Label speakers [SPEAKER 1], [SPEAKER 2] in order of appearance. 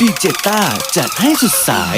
[SPEAKER 1] ดีเจต้าจัดให้สุดสาย